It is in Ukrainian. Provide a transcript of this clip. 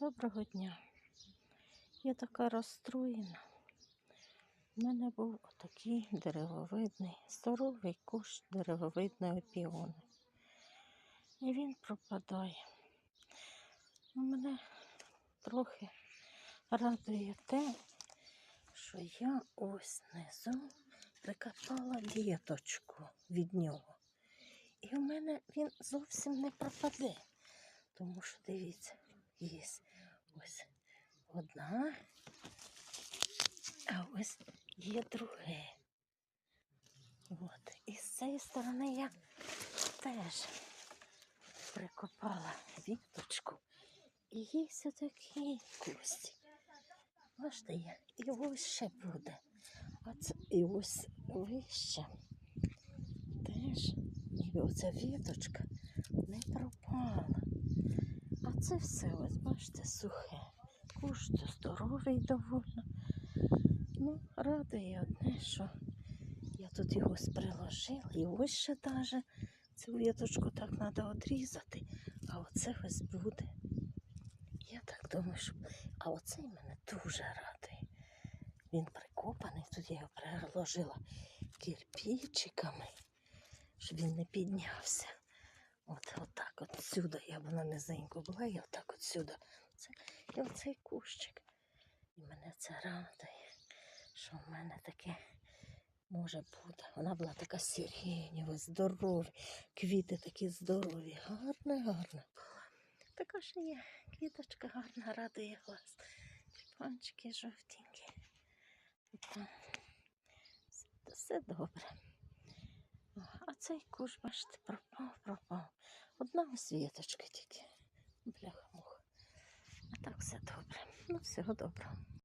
Доброго дня. Я така розстроєна. У мене був отакий деревовидний, здоровий кущ деревовидної піони. І він пропадає. Ну, мене трохи радує те, що я ось внизу прикопала діточку від нього. І в мене він зовсім не пропаде. Тому що дивіться, є ось одна, а ось є друге. От. І з цієї сторони я теж прикопала віточку. І є ось такий кустик. Бачите. І ось ще буде. А це, і ось вище теж. І оця віточка це все, ось бачите, сухе. Куш то здоровий довольно. Ну, радує одне, що я тут його приложила. І ось ще даже цю віточку так треба відрізати. А оце ось буде. Я так думаю, що. А оцей мене дуже радує. Він прикопаний, тут я його приложила кирпичиками, щоб він не піднявся. От, от так от сюди я вона низенько була, і отак от сюди. Це, і оцей кущик. І мене це радує, що в мене таке може бути. Вона була така сиренєва, здорова, квіти такі здорові, гарна, гарна. була. Така ще є квіточка гарна, радує глаз. Панчики жовтенькі. Все, добре. А цей куш, бачите, пропав. Одна освіточка тільки. Бляха муха. А так все добре. Ну, всього доброго.